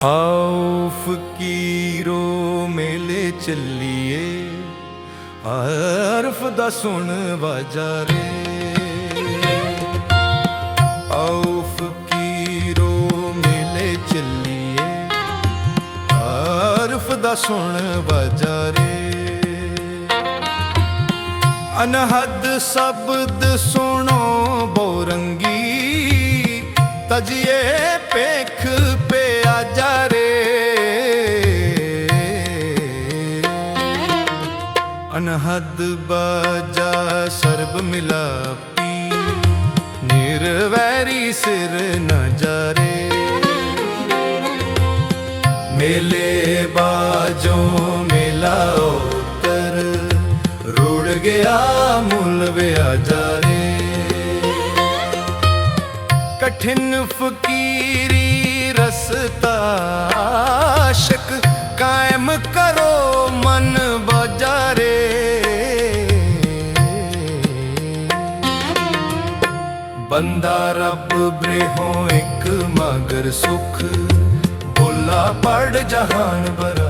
ਆਓ ਫਕੀਰੋ ਮੇਲੇ ਚੱਲੀਏ, ਅਰਫ ਦਾ ਸੁਣ ਵਾਜਾ ਰੇ। ਆਓ ਫਕੀਰੋ ਮੇਲੇ ਚੱਲੀਏ, ਅਰਫ ਦਾ ਸੁਣ ਵਾਜਾ ਰੇ। ਅਨਹਦ ਸ਼ਬਦ ਸੁਣੋ, ਬੋਰੰਗ ਤਜੀਏ ਪੇਖ ਪਿਆ ਜਾ ਰੇ। ਅਨਹਦ ਬਾਜਾ ਸਰਬ ਮਿਲਾਪੀ, ਨਿਰਵੈਰੀ ਸਿਰ ਨ ਜਾਰੇ। ਮੇਲੇ ਬਾਜੋ ਮੇਲਾ ਉਤਰ, ਰੁੜ ਗਿਆ ਮੁੱਲ ਵਿਆਜਾਰੇ ਕਠਿਨ ਫਕੀਰੀ ਰਸਤਾ ਆਸ਼ਕ ਕਾਇਮ ਕਰੋ ਮਨ ਬਾਜਾਰੇ ਬੰਦਾ ਰੱਬ ਬ੍ਰਿਹੋਂ ਇੱਕ ਮਗਰ ਸੁਖ ਬੋਲਾ ਪੜ ਜਹਾਨ ਬਰਾ